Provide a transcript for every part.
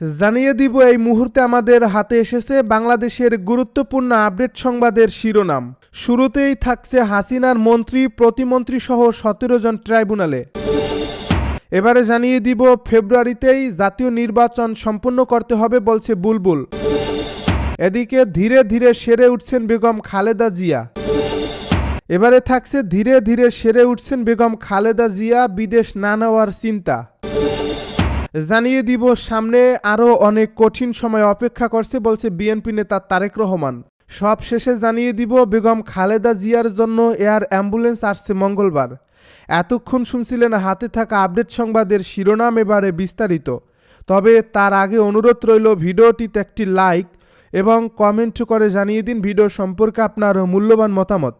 জানিয়ে দিব, এই মুহূর্তে আমাদের হাতে এসেছে বাংলাদেশের গুরুত্বপূর্ণ আপডেট সংবাদের শিরোনাম। শুরুতেই থাকছে হাসিনার মন্ত্রী, প্রতিমন্ত্রী সহ সতেরো জন ট্রাইব্যুনালে। এবারে জানিয়ে দিব, ফেব্রুয়ারিতেই জাতীয় নির্বাচন সম্পন্ন করতে হবে বলছে বুলবুল। এদিকে ধীরে ধীরে সেরে উঠছেন বেগম খালেদা জিয়া। এবারে থাকছে ধীরে ধীরে সেরে উঠছেন বেগম খালেদা জিয়া, বিদেশ না নেওয়ার চিন্তা। জানিয়ে দিব, সামনে আরও অনেক কঠিন সময় অপেক্ষা করছে, বলছে বিএনপি নেতা তারেক রহমান। সব শেষে জানিয়ে দিব, বেগম খালেদা জিয়ার জন্য এয়ার অ্যাম্বুলেন্স আসছে মঙ্গলবার। এতক্ষণ শুনছিলেন হাতে থাকা আপডেট সংবাদের শিরোনাম এবারে বিস্তারিত। তবে তার আগে অনুরোধ রইল, ভিডিওটিতে একটি লাইক এবং কমেন্ট করে জানিয়ে দিন ভিডিও সম্পর্কে আপনার মূল্যবান মতামত।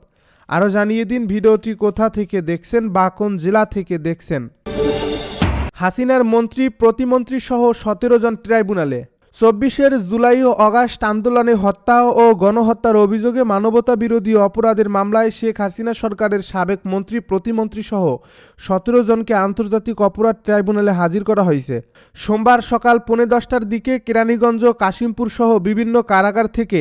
আরও জানিয়ে দিন ভিডিওটি কোথা থেকে দেখছেন বা কোন জেলা থেকে দেখছেন। হাসিনার মন্ত্রী, প্রতিমন্ত্রী সহ সতেরো জন ট্রাইব্যুনালে। চব্বিশের জুলাই ও অগাস্ট আন্দোলনে হত্যা ও গণহত্যার অভিযোগে মানবতা বিরোধী অপরাধের মামলায় শেখ হাসিনা সরকারের সাবেক মন্ত্রী, প্রতিমন্ত্রী সহ সতেরো জনকে আন্তর্জাতিক অপরাধ ট্রাইব্যুনালে হাজির করা হয়েছে। সোমবার সকাল পৌনে দশটার দিকে কেরানীগঞ্জ কাশিমপুর সহ বিভিন্ন কারাগার থেকে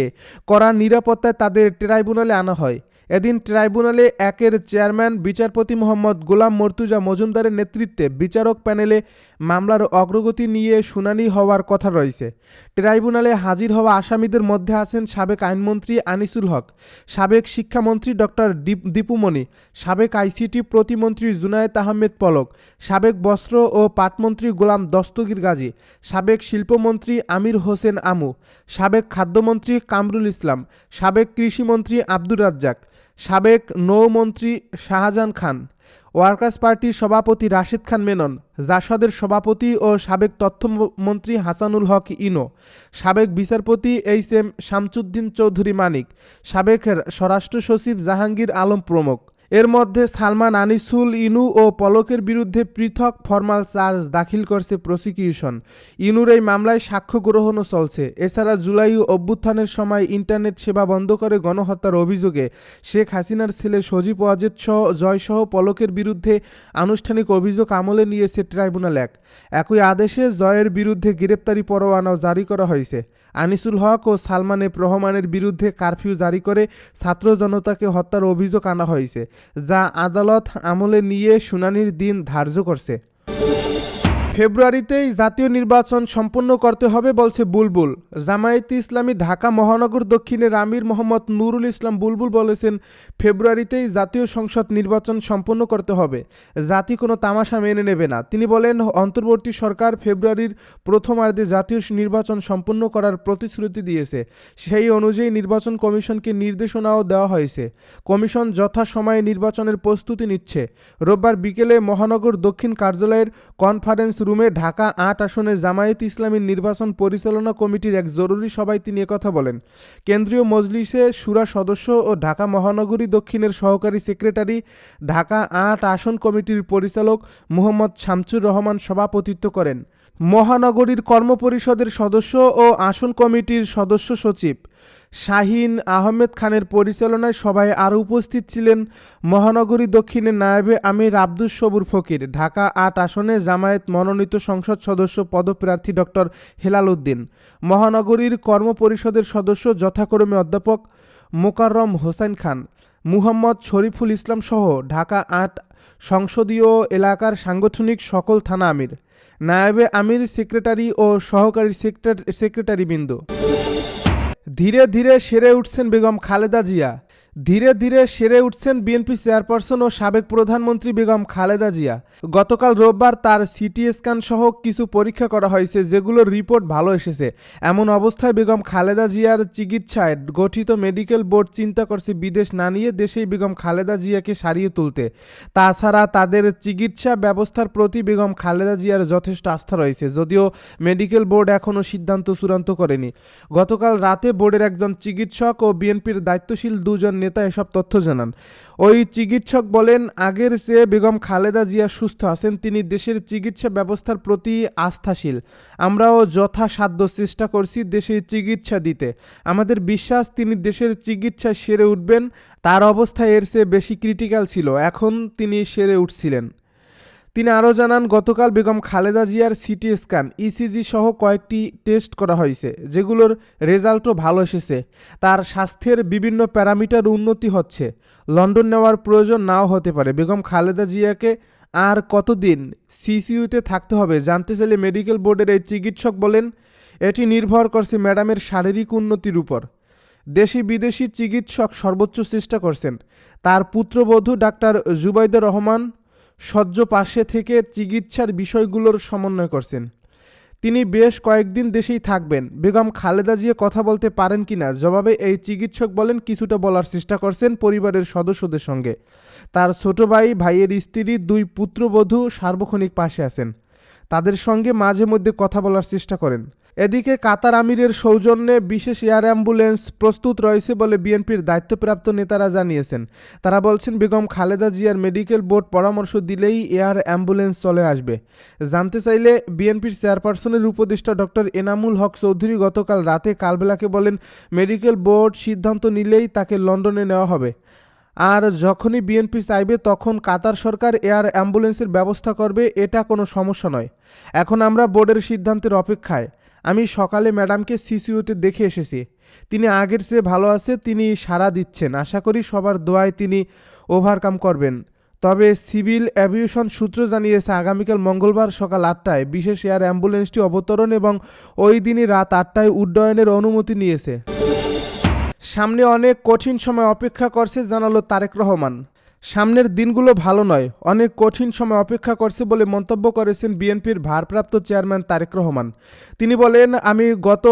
করা নিরাপত্তায় তাদের ট্রাইব্যুনালে আনা হয়। এদিন ট্রাইব্যুনালে একের চেয়ারম্যান, বিচারপতি মোহাম্মদ গোলাম মর্তুজা মজুমদারের নেতৃত্বে বিচারক প্যানেলে মামলার অগ্রগতি নিয়ে শুনানি হওয়ার কথা রয়েছে। ট্রাইব্যুনালে হাজির হওয়া আসামিদের মধ্যে আছেন সাবেক আইনমন্ত্রী আনিসুল হক, সাবেক শিক্ষামন্ত্রী ডক্টর দীপুমণি, সাবেক আইসিটি প্রতিমন্ত্রী জুনায়েদ আহমেদ পলক, সাবেক বস্ত্র ও পাটমন্ত্রী গোলাম দস্তগীর গাজী, সাবেক শিল্পমন্ত্রী আমির হোসেন আমু, সাবেক খাদ্যমন্ত্রী কামরুল ইসলাম, সাবেক কৃষিমন্ত্রী আব্দুর রাজ্জাক সাবেক নৌমন্ত্রী শাহজাহান খান, ওয়ার্কার্স পার্টির সভাপতি রাশেদ খান মেনন, জাসদের সভাপতি ও সাবেক তথ্যমন্ত্রী হাসানুল হক ইনো, সাবেক বিচারপতি এইচ এম শামসুদ্দিন চৌধুরী মানিক, সাবেক স্বরাষ্ট্র সচিব জাহাঙ্গীর আলম প্রমুখ। এর মধ্যে সালমান, আনিসুল, ইনু ও পলকের বিরুদ্ধে পৃথক ফরমাল চার্জ দাখিল করছে প্রসিকিউশন। ইনুর এই মামলায় সাক্ষ্য গ্রহণও চলছে। এছাড়া জুলাই অভ্যুত্থানের সময় ইন্টারনেট সেবা বন্ধ করে গণহত্যার অভিযোগে শেখ হাসিনার ছেলে সজীব ওয়াজেদ সহ জয়সহ পলকের বিরুদ্ধে আনুষ্ঠানিক অভিযোগ আমলে নিয়েছে ট্রাইব্যুনাল এক। একই আদেশে জয়ের বিরুদ্ধে গ্রেপ্তারি পরোয়ানাও জারি করা হয়েছে। আনিসুল হক ও সালমান এফ রহমানের বিরুদ্ধে কারফিউ জারি করে ছাত্র জনতাকে হত্যার অভিযোগ আনা হয়েছে, যা আদালত আমলে নিয়ে শুনানির দিন ধার্য করছে। ফেব্রুয়ারিতেই জাতীয় নির্বাচন সম্পন্ন করতে হবে বলছে বুলবুল। জামায়াতে ইসলামী ঢাকা মহানগর দক্ষিণের আমির মোহাম্মদ নুরুল ইসলাম বুলবুল বলেছেন, ফেব্রুয়ারিতেই জাতীয় সংসদ নির্বাচন সম্পন্ন করতে হবে। জাতি কোনো তামাশা মেনে নেবে না। তিনি বলেন, অন্তর্বর্তী সরকার ফেব্রুয়ারির প্রথমার্ধে জাতীয় নির্বাচন সম্পন্ন করার প্রতিশ্রুতি দিয়েছে। সেই অনুযায়ী নির্বাচন কমিশনকে নির্দেশনাও দেওয়া হয়েছে। কমিশন যথাসময়ে নির্বাচনের প্রস্তুতি নিচ্ছে। রোববার বিকেলে মহানগর দক্ষিণ কার্যালয়ের কনফারেন্স রুমে ঢাকা আট আসনে জামায়াত ইসলামীর নির্বাচন পরিচালনা কমিটির এক জরুরি সভায় তিনি একথা বলেন। কেন্দ্রীয় মজলিসে সুরা সদস্য ও ঢাকা মহানগরী দক্ষিণের সহকারী সেক্রেটারি, ঢাকা আট আসন কমিটির পরিচালক মোহাম্মদ শামচুর রহমান সভাপতিত্ব করেন। মহানগরীর কর্মপরিষদের সদস্য ও আসন কমিটির সদস্য সচিব। শাহিন আহমেদ খানের পরিচালনায় সভায় আরও উপস্থিত ছিলেন মহানগরী দক্ষিণের নায়েবে আমির আব্দুস সবুর ফকির, ঢাকা আট আসনে জামায়াত মনোনীত সংসদ সদস্য পদপ্রার্থী ডক্টর হেলাল উদ্দিন, মহানগরীর কর্মপরিষদের সদস্য যথাক্রমে অধ্যাপক মোকাররম হোসেন খান, মুহাম্মদ শরীফুল ইসলাম সহ ঢাকা আট সংসদীয় এলাকার সাংগঠনিক সকল থানা আমির। নায়েবে আমির সেক্রেটারি ও সহকারী সেক্রেটারি বিন্দু ধীরে ধীরে সেরে উঠছেন বেগম খালেদা জিয়া। ধীরে ধীরে সেরে উঠছেন বিএনপি চেয়ারপারসন ও সাবেক প্রধানমন্ত্রী বেগম খালেদা জিয়া। গতকাল রোববার তার সিটি স্ক্যান সহ কিছু পরীক্ষা করা হয়েছে, যেগুলোর রিপোর্ট ভালো এসেছে। এমন অবস্থায় বেগম খালেদা জিয়ার চিকিৎসায় গঠিত মেডিকেল বোর্ড চিন্তা করছে বিদেশ না নিয়ে দেশেই বেগম খালেদা জিয়াকে সারিয়ে তুলতে। তাছাড়া তাদের চিকিৎসা ব্যবস্থার প্রতি বেগম খালেদা জিয়ার যথেষ্ট আস্থা রয়েছে, যদিও মেডিকেল বোর্ড এখনও সিদ্ধান্ত চূড়ান্ত করেনি। গতকাল রাতে বোর্ডের একজন চিকিৎসক ও বিএনপির দায়িত্বশীল দুজন নেতা এসব তথ্য জানান। ওই চিকিৎসক বলেন, আগের চেয়ে বেগম খালেদা জিয়া সুস্থ আছেন। তিনি দেশের চিকিৎসা ব্যবস্থার প্রতি আস্থাশীল। আমরাও যথাসাধ্য চেষ্টা করছি দেশে চিকিৎসা দিতে। আমাদের বিশ্বাস, তিনি দেশের চিকিৎসা সেরে উঠবেন। তার অবস্থা এর চেয়ে বেশি ক্রিটিক্যাল ছিল। এখন তিনি সেরে উঠছিলেন। তিনি আরও জানান, গতকাল বেগম খালেদা জিয়ার সিটি স্ক্যান ইসিজি সহ কয়েকটি টেস্ট করা হয়েছে, যেগুলোর রেজাল্টও ভালো এসেছে। তার স্বাস্থ্যের বিভিন্ন প্যারামিটার উন্নতি হচ্ছে। লন্ডন নেওয়ার প্রয়োজন নাও হতে পারে। বেগম খালেদা জিয়াকে আর কতদিন সিসিইউতে থাকতে হবে জানতে চাইলে মেডিকেল বোর্ডের এই চিকিৎসক বলেন, এটি নির্ভর করছে ম্যাডামের শারীরিক উন্নতির উপর। দেশি বিদেশি চিকিৎসক সর্বোচ্চ চেষ্টা করছেন। তার পুত্রবধূ ডাক্তার জুবাইদুর রহমান সহ্য পাশে থেকে চিকিৎসার বিষয়গুলোর সমন্বয় করছেন। তিনি বেশ কয়েকদিন দেশেই থাকবেন। বেগম খালেদা জিয়া কথা বলতে পারেন কিনা? জবাবে এই চিকিৎসক বলেন, কিছুটা বলার চেষ্টা করছেন পরিবারের সদস্যদের সঙ্গে। তার ছোট ভাই, ভাইয়ের স্ত্রী, দুই পুত্রবধূ সার্বক্ষণিক পাশে আছেন। তাদের সঙ্গে মাঝে মধ্যে কথা বলার চেষ্টা করেন। এদিকে কাতার আমিরের সৌজন্যে বিশেষ এয়ার অ্যাম্বুলেন্স প্রস্তুত রয়েছে বলে বিএনপির দায়িত্বপ্রাপ্ত নেতারা জানিয়েছেন। তারা বলছেন, বেগম খালেদা জিয়ার মেডিকেল বোর্ড পরামর্শ দিলেই এয়ার অ্যাম্বুলেন্স চলে আসবে। জানতে চাইলে বিএনপির চেয়ারপারসনের উপদেষ্টা ডক্টর এনামুল হক চৌধুরী গতকাল রাতে কালবেলাকে বলেন, মেডিকেল বোর্ড সিদ্ধান্ত নিলেই তাকে লন্ডনে নেওয়া হবে। আর যখনই বিএনপি চাইবে তখন কাতার সরকার এয়ার অ্যাম্বুলেন্সের ব্যবস্থা করবে, এটা কোনো সমস্যা নয়। এখন আমরা বোর্ডের সিদ্ধান্তের অপেক্ষায়। আমি সকালে ম্যাডামকে সিসিউতে দেখে এসেছি। তিনি আগের চেয়ে ভালো আছে, তিনি সাড়া দিচ্ছেন। আশা করি সবার দোয়ায় তিনি ওভারকাম করবেন। তবে সিভিল অ্যাভিয়েশন সূত্র জানিয়েছে, আগামীকাল মঙ্গলবার সকাল আটটায় বিশেষ এয়ার অ্যাম্বুলেন্সটি অবতরণ এবং ওই দিনই রাত আটটায় উড্ডয়নের অনুমতি নিয়েছে। সামনে অনেক কঠিন সময় অপেক্ষা করছে, জানালো তারেক রহমান। সামনের দিনগুলো ভালো নয়। অনেক কঠিন সময় অপেক্ষা করছে বলে মন্তব্য করেছেন বিএনপির ভারপ্রাপ্ত চেয়ারম্যান তারেক রহমান। তিনি বলেন, আমি গত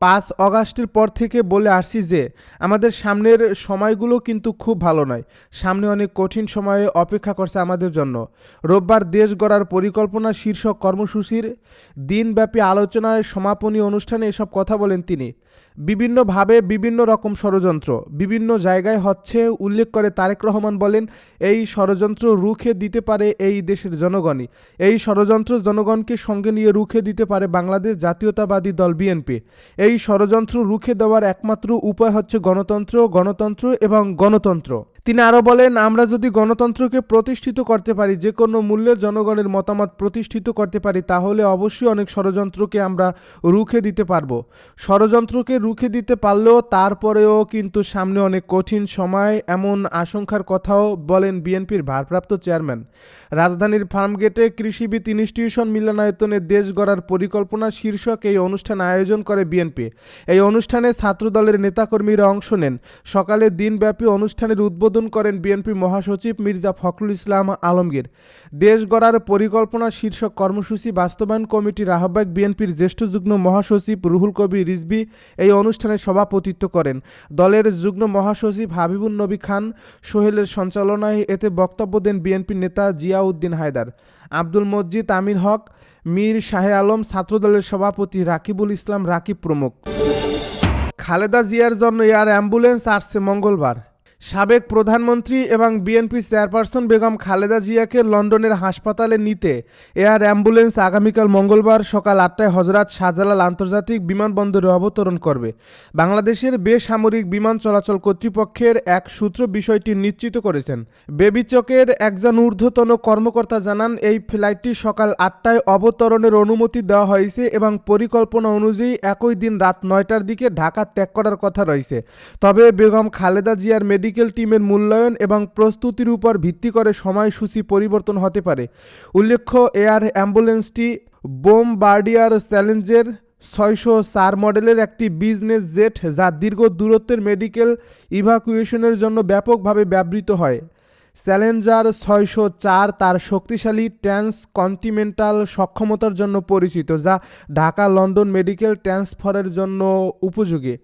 পাঁচ অগাস্টের পর থেকে বলে আসছি যে, আমাদের সামনের সময়গুলো কিন্তু খুব ভালো নয়। সামনে অনেক কঠিন সময়ে অপেক্ষা করছে আমাদের জন্য। রোববার দেশ গড়ার পরিকল্পনা শীর্ষক কর্মসূচির দিনব্যাপী আলোচনায় সমাপনী অনুষ্ঠানে এসব কথা বলেন তিনি। বিভিন্নভাবে বিভিন্ন রকম ষড়যন্ত্র, বিভিন্ন জায়গায় হচ্ছে উল্লেখ করে তারেক রহমান বলেন, এই ষড়যন্ত্র রুখে দিতে পারে এই দেশের জনগণই। এই ষড়যন্ত্র জনগণকে সঙ্গে নিয়ে রুখে দিতে পারে বাংলাদেশ জাতীয়তাবাদী দল বিএনপি এই ষড়যন্ত্র রুখে দেওয়ার একমাত্র উপায় হচ্ছে গণতন্ত্র গণতন্ত্র এবং গণতন্ত্র। তিনি আরও বলেন, আমরা যদি গণতন্ত্রকে প্রতিষ্ঠিত করতে পারি যে কোনো মূল্যে জনগণের মতামত প্রতিষ্ঠিত করতে পারি, তাহলে অবশ্যই অনেক ষড়যন্ত্রকে আমরা রুখে দিতে পারব। ষড়যন্ত্রকে রুখে দিতে পারলেও তারপরেও কিন্তু সামনে অনেক কঠিন সময়। এমন আশঙ্কার কথাও বলেন বিএনপির ভারপ্রাপ্ত চেয়ারম্যান। রাজধানীর ফার্মগেটে কৃষিবিদ ইনস্টিটিউশন মিলনায়তনে দেশ গড়ার পরিকল্পনা শীর্ষক এই অনুষ্ঠান আয়োজন করে বিএনপি। এই অনুষ্ঠানে ছাত্রদলের নেতাকর্মীরা অংশ নেন। সকালে দিনব্যাপী অনুষ্ঠানের উদ্বোধন করেন বিএনপি মহাসচিব মির্জা ফখরুল ইসলাম আলমগীর। দেশ গড়ার পরিকল্পনা শীর্ষক কর্মসূচি বাস্তবায়ন কমিটির আহ্বায়ক বিএনপির জ্যেষ্ঠ যুগ্ম মহাসচিব রুহুল কবি রিজবি এই অনুষ্ঠানে সভাপতিত্ব করেন। দলের যুগ্ম মহাসচিব হাবিবুল নবী খান, সোহেলের সঞ্চালনায় এতে বক্তব্য দেন বিএনপির নেতা জিয়াউদ্দিন হায়দার। আব্দুল মসজিদ আমির হক, মীর শাহে আলম, ছাত্রদলের সভাপতি রাকিবুল ইসলাম, রাকিব প্রমুখ। খালেদা জিয়ার জন্য এয়ার অ্যাম্বুলেন্স আসছে মঙ্গলবার। সাবেক প্রধানমন্ত্রী এবং বিএনপি চেয়ারপারসন বেগম খালেদা জিয়াকে লন্ডনের হাসপাতালে নিতে এয়ার অ্যাম্বুলেন্স আগামীকাল মঙ্গলবার সকাল আটটায় হজরত শাহজালাল আন্তর্জাতিক বিমানবন্দরে অবতরণ করবে। বাংলাদেশের বেসামরিক বিমান চলাচল কর্তৃপক্ষের এক সূত্র বিষয়টি নিশ্চিত করেছেন। বেবিচকের একজন ঊর্ধ্বতন কর্মকর্তা জানান, এই ফ্লাইটটি সকাল আটটায় অবতরণের অনুমতি দেওয়া হয়েছে এবং পরিকল্পনা অনুযায়ী একই দিন রাত নয়টার দিকে ঢাকা ত্যাগ করার কথা রয়েছে। তবে বেগম খালেদা জিয়ার মেডিকেল টিমের মূল্যায়ন এবং প্রস্তুতির উপর ভিত্তি করে সময়সূচি পরিবর্তন হতে পারে। উল্লেখ্য, এয়ার অ্যাম্বুলেন্সটি বোম বার্ডিয়ার চ্যালেঞ্জের ছয়শো চার মডেলের একটি বিজনেস জেট যা দীর্ঘ দূরত্বের মেডিকেল ইভাকুয়েশনের জন্য ব্যাপকভাবে ব্যবহৃত হয়। চ্যালেঞ্জার ছয়শো চার তার শক্তিশালী ট্রান্স কন্টিনেন্টাল সক্ষমতার জন্য পরিচিত, যা ঢাকা লন্ডন মেডিকেল ট্রান্সফারের জন্য উপযোগী।